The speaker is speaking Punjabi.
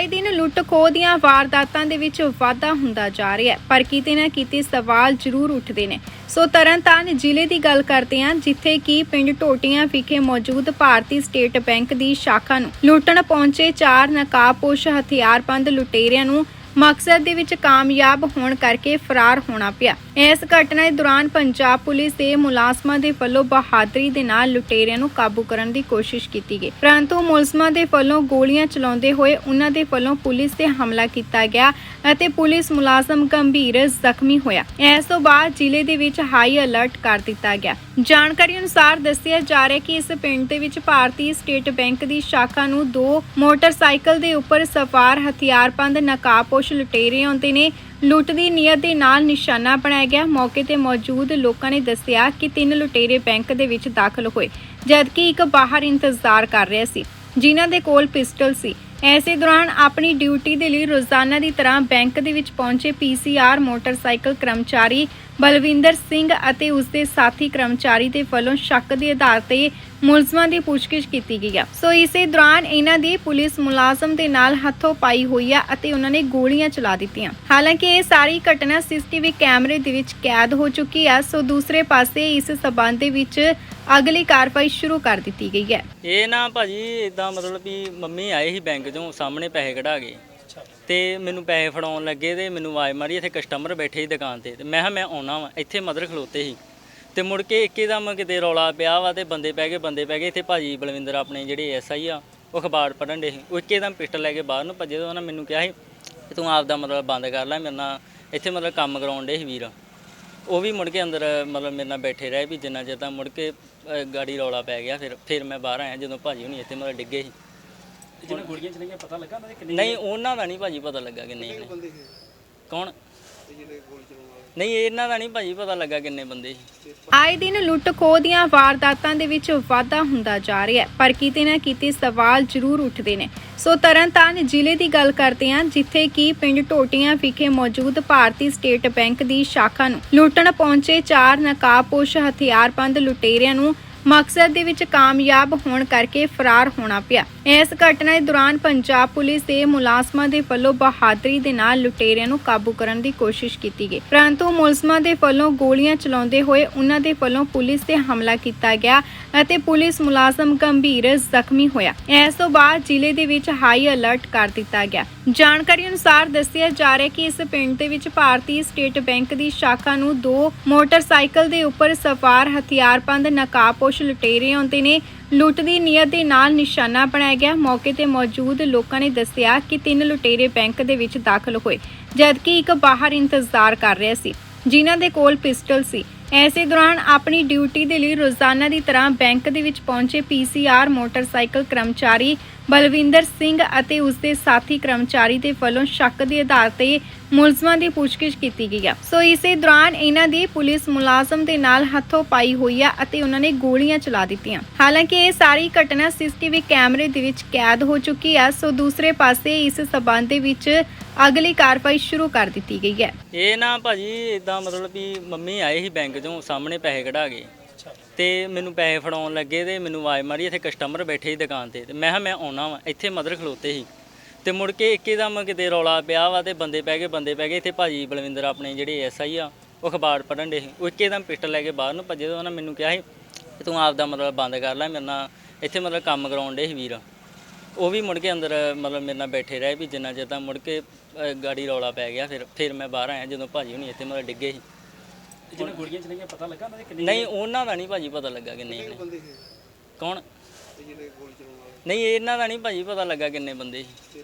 ਆਏ ਦਿਨ ਲੁੱਟ ਖੋਹ ਦੀਆਂ ਵਾਰਦਾਤਾਂ ਦੇ ਵਿੱਚ ਵਾਧਾ ਹੁੰਦਾ ਜਾ ਰਿਹਾ ਹੈ। ਪਰ ਕਿਤੇ ਨਾ ਕਿਤੇ ਸਵਾਲ ਜ਼ਰੂਰ ਉੱਠਦੇ ਨੇ। ਸੋ ਤਰਨਤਾਰਨ ਜ਼ਿਲ੍ਹੇ ਦੀ ਗੱਲ ਕਰਦੇ ਹਾਂ, ਜਿੱਥੇ ਕਿ ਪਿੰਡ ਟੋਟੀਆਂ ਵਿਖੇ ਮੌਜੂਦ ਭਾਰਤੀ ਸਟੇਟ ਬੈਂਕ ਦੀ ਸ਼ਾਖਾ ਨੂੰ ਲੁੱਟਣ ਪਹੁੰਚੇ ਚਾਰ ਨਕਾਬਪੋਸ਼ ਹਥਿਆਰਬੰਦ ਲੁਟੇਰਿਆਂ ਨੂੰ ਮਕਸਦ ਦੇ ਵਿੱਚ ਕਾਮਯਾਬ ਹੋਣ ਕਰਕੇ ਫਰਾਰ ਹੋਣਾ ਪਿਆ। ਇਸ ਘਟਨਾ ਦੇ ਦੌਰਾਨ ਪੰਜਾਬ ਪੁਲਿਸ ਦੇ ਮੁਲਾਜ਼ਮਾਂ ਦੇ ਵੱਲੋਂ ਬਹਾਦਰੀ ਦੇ ਨਾਲ ਲੁਟੇਰਿਆਂ ਨੂੰ ਕਾਬੂ ਕਰਨ ਦੀ ਕੋਸ਼ਿਸ਼ ਕੀਤੀ ਗਈ। ਪਰੰਤੂ ਮੁਲਜ਼ਮਾਂ ਦੇ ਵੱਲੋਂ ਗੋਲੀਆਂ ਚਲਾਉਂਦੇ ਹੋਏ ਉਹਨਾਂ ਦੇ ਵੱਲੋਂ ਪੁਲਿਸ ਤੇ ਹਮਲਾ ਕੀਤਾ ਗਿਆ ਅਤੇ ਪੁਲਿਸ ਮੁਲਾਜ਼ਮ ਗੰਭੀਰ ਜ਼ਖਮੀ ਹੋਇਆ। ਇਸ ਤੋਂ ਬਾਅਦ ਜ਼ਿਲ੍ਹੇ ਦੇ ਵਿੱਚ ਹਾਈ ਅਲਰਟ ਕਰ ਦਿੱਤਾ ਗਿਆ। ਜਾਣਕਾਰੀ ਅਨੁਸਾਰ ਦੱਸਿਆ ਜਾ ਰਿਹਾ ਕਿ ਇਸ ਪਿੰਡ ਦੇ ਵਿੱਚ ਭਾਰਤੀ ਸਟੇਟ ਬੈਂਕ ਦੀ ਸ਼ਾਖਾ ਨੂੰ ਦੋ ਮੋਟਰਸਾਈਕਲ ਦੇ ਉੱਪਰ ਸਵਾਰ ਹਥਿਆਰਬੰਦ ਨਕਾਬਪੋਸ਼ ਲੁਟੇਰੇ ਆਉਂਦੇ ਨੇ। ਲੁੱਟ ਦੀ ਨੀਅਤ ਦੇ ਨਾਲ ਨਿਸ਼ਾਨਾ ਬਣਾਇਆ ਗਿਆ। ਮੌਕੇ ਤੇ ਮੌਜੂਦ ਲੋਕਾਂ ਨੇ ਦੱਸਿਆ ਕਿ ਤਿੰਨ ਲੁਟੇਰੇ ਬੈਂਕ ਦੇ ਵਿੱਚ ਦਾਖਲ ਹੋਏ, ਜਦਕਿ ਇੱਕ ਬਾਹਰ ਇੰਤਜ਼ਾਰ ਕਰ ਰਿਹਾ ਸੀ। ਜਿਨ੍ਹਾਂ ਦੇ ਕੋਲ ਪਿਸਟਲ ਸੀ। ਐਸੇ ਦੌਰਾਨ ਆਪਣੀ ਡਿਊਟੀ ਦੇ ਲਈ ਰੋਜ਼ਾਨਾ ਦੀ ਤਰ੍ਹਾਂ ਬੈਂਕ ਦੇ ਵਿੱਚ ਪਹੁੰਚੇ ਪੀਸੀਆਰ ਮੋਟਰਸਾਈਕਲ ਕਰਮਚਾਰੀ ਬਲਵਿੰਦਰ ਸਿੰਘ ਅਤੇ ਉਸ ਦੇ ਸਾਥੀ ਕਰਮਚਾਰੀ ਦੇ ਵੱਲੋਂ ਸ਼ੱਕ ਦੇ ਆਧਾਰ ਤੇ ਮੁਲਜ਼ਮਾਂ ਦੀ ਪੁੱਛਗਿੱਛ ਕੀਤੀ ਗਈ ਆ। ਸੋ ਇਸੇ ਦੌਰਾਨ ਇਹਨਾਂ ਦੀ ਪੁਲਿਸ ਮੁਲਾਜ਼ਮ ਦੇ ਨਾਲ ਹੱਥੋਂ ਪਾਈ ਹੋਈ ਆ ਅਤੇ ਉਹਨਾਂ ਨੇ ਗੋਲੀਆਂ ਚਲਾ ਦਿੱਤੀਆਂ। ਹਾਲਾਂਕਿ ਇਹ ਸਾਰੀ ਘਟਨਾ ਸੀਸੀਟੀਵੀ ਕੈਮਰੇ ਦੇ ਵਿੱਚ ਕੈਦ ਹੋ ਚੁੱਕੀ ਆ। ਸੋ ਦੂਸਰੇ ਪਾਸੇ ਇਸ ਸਬੰਧ ਦੇ ਵਿੱਚ ਅਗਲੀ ਕਾਰਵਾਈ ਸ਼ੁਰੂ ਕਰ ਦਿੱਤੀ ਗਈ ਹੈ। ਇਹ ਨਾ ਭਾਜੀ ਇਦਾਂ ਮਤਲਬ ਵੀ ਮੰਮੀ ਆਏ ਸੀ ਬੈਂਕ ਚੋਂ ਸਾਹਮਣੇ ਪੈਸੇ ਕਢਾ ਕੇ। ਤੇ ਮੈਨੂੰ ਪੈਸੇ ਫੜਾਉਣ ਲੱਗੇ ਤੇ ਮੈਨੂੰ ਆਵਾਜ਼ ਮਾਰੀ ਇੱਥੇ ਕਸਟਮਰ ਬੈਠੇ ਸੀ ਦੁਕਾਨ ਤੇ। ਤੇ ਮੈਂ ਕਿਹਾ ਮੈਂ ਆਉਣਾ ਵਾ ਇੱਥੇ ਮਦਰ ਖਲੋਤੇ ਸੀ। ਤੇ ਮੁੜ ਕੇ ਇੱਕਦਮ ਕਿਤੇ ਰੌਲਾ ਪਿਆ ਵਾ ਤੇ ਬੰਦੇ ਪੈ ਗਏ ਬੰਦੇ ਪੈ ਗਏ। ਇੱਥੇ ਭਾਜੀ ਬਲਵਿੰਦਰ ਆਪਣੇ ਜਿਹੜੇ ਐਸਆਈ ਆ ਉਹ ਅਖਬਾਰ ਪੜਨ ਦੇ ਸੀ। ਉਹ ਇੱਕਦਮ ਪਿਸਟਲ ਲੈ ਕੇ ਬਾਹਰ ਨੂੰ ਭੱਜੇ ਤੇ ਉਹਨਾਂ ਮੈਨੂੰ ਕਿਹਾ ਸੀ ਕਿ ਤੂੰ ਆਪ ਦਾ ਮਤਲਬ ਬੰਦ ਕਰ ਲੈ ਮੇਰੇ ਨਾਲ ਇੱਥੇ ਮਤਲਬ ਕੰਮ ਕਰਾਉਣ ਦੇ ਸੀ ਵੀਰ। ਉਹ ਵੀ ਮੁੜ ਕੇ ਅੰਦਰ ਮਤਲਬ ਮੇਰੇ ਨਾਲ ਬੈਠੇ ਰਹੇ ਵੀ ਜਿੰਨਾ ਚਿਰ ਤਾਂ ਮੁੜ ਕੇ ਅ, ਗਾੜੀ ਰੌਲਾ ਪੈ ਗਿਆ ਫਿਰ ਫਿਰ ਮੈਂ ਬਾਹਰ ਆਇਆ ਜਦੋਂ ਭਾਜੀ ਹੁਣੀ ਇੱਥੇ ਮਤਲਬ ਡਿੱਗੇ ਸੀ। ਜਿਹਨਾਂ ਗੋਲੀਆਂ ਚਲਾਈਆਂ ਪਤਾ ਲੱਗਾ ਉਹਨਾਂ ਦੇ ਕਿੰਨੇ ਨਹੀਂ ਉਹਨਾਂ ਦਾ ਨਹੀਂ ਭਾਜੀ ਪਤਾ ਲੱਗਾ ਕਿੰਨੇ ਨੇ ਕੌਣ? ਨਹੀਂ, ਇਹਨਾਂ ਦਾ ਨਹੀਂ ਭਾਜੀ, ਪਤਾ ਲੱਗਾ ਕਿੰਨੇ ਬੰਦੇ ਸੀ। ਆਏ ਦਿਨ ਲੁੱਟ ਖੋਹ ਦੀਆਂ ਵਾਰਦਾਤਾਂ ਦੇ ਵਿੱਚ ਵਾਧਾ ਹੁੰਦਾ ਜਾ ਰਿਹਾ ਹੈ, ਪਰ ਕਿਤੇ ਨਾ ਕਿਤੇ ਸਵਾਲ ਜ਼ਰੂਰ ਉੱਠਦੇ ਨੇ। ਸੋ ਤਰਨਤਾਰਨ ਜ਼ਿਲ੍ਹੇ ਦੀ ਗੱਲ ਕਰਦੇ ਹਾਂ, ਜਿੱਥੇ ਕਿ ਪਿੰਡ ਟੋਟੀਆਂ ਵਿਖੇ ਮੌਜੂਦ ਭਾਰਤੀ ਸਟੇਟ ਬੈਂਕ ਦੀ ਸ਼ਾਖਾ ਨੂੰ ਲੁੱਟਣ ਪਹੁੰਚੇ ਚਾਰ ਨਕਾਬਪੋਸ਼ ਹਥਿਆਰਬੰਦ ਲੁਟੇਰਿਆਂ ਨੂੰ ਮਕਸਦ ਦੇ ਵਿੱਚ ਕਾਮਯਾਬ ਹੋਣ ਕਰਕੇ ਫਰਾਰ ਹੋਣਾ ਪਿਆ। ਇਸ ਘਟਨਾ ਦੇ ਦੌਰਾਨ ਪੰਜਾਬ ਪੁਲਿਸ ਦੇ ਮੁਲਾਜ਼ਮਾਂ ਦੇ ਵੱਲੋਂ ਬਹਾਦਰੀ ਦੇ ਨਾਲ ਲੁਟੇਰਿਆਂ ਨੂੰ ਕਾਬੂ ਕਰਨ ਦੀ ਕੋਸ਼ਿਸ਼ ਕੀਤੀ ਗਈ। ਪਰੰਤੂ ਮੁਲਜ਼ਮਾਂ ਦੇ ਵੱਲੋਂ ਗੋਲੀਆਂ ਚਲਾਉਂਦੇ ਹੋਏ ਉਹਨਾਂ ਦੇ ਵੱਲੋਂ ਪੁਲਿਸ ਤੇ ਹਮਲਾ ਕੀਤਾ ਗਿਆ ਅਤੇ ਪੁਲਿਸ ਮੁਲਾਜ਼ਮ ਗੰਭੀਰ ਜ਼ਖਮੀ ਹੋਇਆ। ਇਸ ਤੋਂ ਬਾਅਦ ਜ਼ਿਲ੍ਹੇ ਦੇ ਵਿੱਚ ਹਾਈ ਅਲਰਟ ਕਰ ਦਿੱਤਾ ਗਿਆ। ਜਾਣਕਾਰੀ ਅਨੁਸਾਰ ਦੱਸਿਆ ਜਾ ਰਿਹਾ ਕਿ ਇਸ ਪਿੰਡ ਦੇ ਵਿੱਚ ਭਾਰਤੀ ਸਟੇਟ ਬੈਂਕ ਦੀ ਸ਼ਾਖਾ ਨੂੰ ਦੋ ਮੋਟਰਸਾਈਕਲ ਦੇ ਉੱਪਰ ਸਵਾਰ ਹਥਿਆਰਬੰਦ ਨਕਾਬਪੋਸ਼ ਲੁਟੇਰੇ ਆਉਂਦੇ ਨੇ। ਲੁੱਟ ਦੀ ਨੀਅਤ ਦੇ ਨਾਲ ਨਿਸ਼ਾਨਾ ਬਣਾਇਆ ਗਿਆ। ਮੌਕੇ ਤੇ ਮੌਜੂਦ ਲੋਕਾਂ ਨੇ ਦੱਸਿਆ ਕਿ ਤਿੰਨ ਲੁਟੇਰੇ ਬੈਂਕ ਦੇ ਵਿੱਚ ਦਾਖਲ ਹੋਏ, ਜਦਕਿ ਇੱਕ ਬਾਹਰ ਇੰਤਜ਼ਾਰ ਕਰ ਰਿਹਾ ਸੀ। ਜਿਨ੍ਹਾਂ ਦੇ ਕੋਲ ਪਿਸਟਲ ਸੀ। ਐਸੇ ਦੌਰਾਨ ਆਪਣੀ ਡਿਊਟੀ ਦੇ ਲਈ ਰੋਜ਼ਾਨਾ ਦੀ ਤਰ੍ਹਾਂ ਬੈਂਕ ਦੇ ਵਿੱਚ ਪਹੁੰਚੇ ਪੀਸੀਆਰ ਮੋਟਰਸਾਈਕਲ ਕਰਮਚਾਰੀ ਬਲਵਿੰਦਰ ਸਿੰਘ ਅਤੇ ਉਸ ਦੇ ਸਾਥੀ ਕਰਮਚਾਰੀ ਦੇ ਵੱਲੋਂ ਸ਼ੱਕ ਦੇ ਆਧਾਰ ਤੇ ਮੁਲਜ਼ਮਾਂ ਦੀ ਪੁੱਛਗਿੱਛ ਕੀਤੀ ਗਈ ਆ। ਸੋ ਇਸੇ ਦੌਰਾਨ ਇਹਨਾਂ ਦੀ ਪੁਲਿਸ ਮੁਲਾਜ਼ਮ ਦੇ ਨਾਲ ਹੱਥੋਂ ਪਾਈ ਹੋਈ ਆ ਅਤੇ ਉਹਨਾਂ ਨੇ ਗੋਲੀਆਂ ਚਲਾ ਦਿੱਤੀਆਂ। ਹਾਲਾਂਕਿ ਇਹ ਸਾਰੀ ਘਟਨਾ ਸੀਸੀਟੀਵੀ ਕੈਮਰੇ ਦੇ ਵਿੱਚ ਕੈਦ ਹੋ ਚੁੱਕੀ ਹੈ ਸੋ ਦੂਸਰੇ ਪਾਸੇ ਇਸ ਸਬੰਧ ਦੇ ਵਿੱਚ ਅਗਲੀ ਕਾਰਵਾਈ ਸ਼ੁਰੂ ਕਰ ਦਿੱਤੀ ਗਈ ਹੈ। ਇਹ ਨਾ ਭਾਜੀ ਇਦਾਂ ਮਤਲਬ ਵੀ ਮੰਮੀ ਆਏ ਸੀ ਬੈਂਕ ਚੋਂ ਸਾਹਮਣੇ ਪੈਸੇ ਕਢਾ ਕੇ। ਤੇ ਮੈਨੂੰ ਪੈਸੇ ਫੜਾਉਣ ਲੱਗੇ ਤੇ ਮੈਨੂੰ ਆਵਾਜ਼ ਮਾਰੀ ਇੱਥੇ ਕਸਟਮਰ ਬੈਠੇ ਸੀ ਦੁਕਾਨ ਤੇ। ਤੇ ਮੈਂ ਕਿਹਾ ਮੈਂ ਆਉਣਾ ਵਾ ਇੱਥੇ ਮਦਰ ਖਲੋਤੇ ਸੀ। ਤੇ ਮੁੜ ਕੇ ਇੱਕਦਮ ਕਿਤੇ ਰੌਲਾ ਪਿਆ ਵਾ ਤੇ ਬੰਦੇ ਪੈ ਗਏ ਬੰਦੇ ਪੈ ਗਏ। ਇੱਥੇ ਭਾਜੀ ਬਲਵਿੰਦਰ ਆਪਣੇ ਜਿਹੜੇ ਐਸਆਈ ਆ ਉਹ ਅਖਬਾਰ ਪੜਨ ਦੇ ਸੀ। ਉਹ ਇੱਕਦਮ ਪਿਸਟਲ ਲੈ ਕੇ ਬਾਹਰ ਨੂੰ ਭੱਜੇ ਤੇ ਉਹਨਾਂ ਮੈਨੂੰ ਕਿਹਾ ਸੀ ਕਿ ਤੂੰ ਆਪ ਦਾ ਮਤਲਬ ਬੰਦ ਕਰ ਲੈ ਮੇਰੇ ਨਾਲ ਇੱਥੇ ਮਤਲਬ ਕੰਮ ਕਰਾਉਣ ਦੇ ਸੀ ਵੀਰ। ਉਹ ਵੀ ਮੁੜ ਕੇ ਅੰਦਰ ਮਤਲਬ ਮੇਰੇ ਨਾਲ ਬੈਠੇ ਰਹੇ ਵੀ ਜਿੰਨਾ ਚਿਰ ਤਾਂ ਮੁੜ ਕੇ ਅ, ਗਾੜੀ ਰੌਲਾ ਪੈ ਗਿਆ ਫਿਰ ਫਿਰ ਮੈਂ ਬਾਹਰ ਆਇਆ ਜਦੋਂ ਭਾਜੀ ਹੁਣੀ ਇੱਥੇ ਮਤਲਬ ਡਿੱਗੇ ਸੀ। ਜਿਹਨਾਂ ਗੋਲੀਆਂ ਚਲਾਈਆਂ ਪਤਾ ਲੱਗਾ ਉਹਨਾਂ ਦੇ ਕਿੰਨੇ ਨਹੀਂ ਉਹਨਾਂ ਦਾ ਨਹੀਂ ਭਾਜੀ ਪਤਾ ਲੱਗਾ ਕਿੰਨੇ ਨੇ ਕੌਣ? ਨਹੀਂ ਇਹਨਾਂ ਦਾ ਨਹੀਂ ਭਾਜੀ ਪਤਾ ਲੱਗਾ ਕਿੰਨੇ ਬੰਦੇ ਸੀ।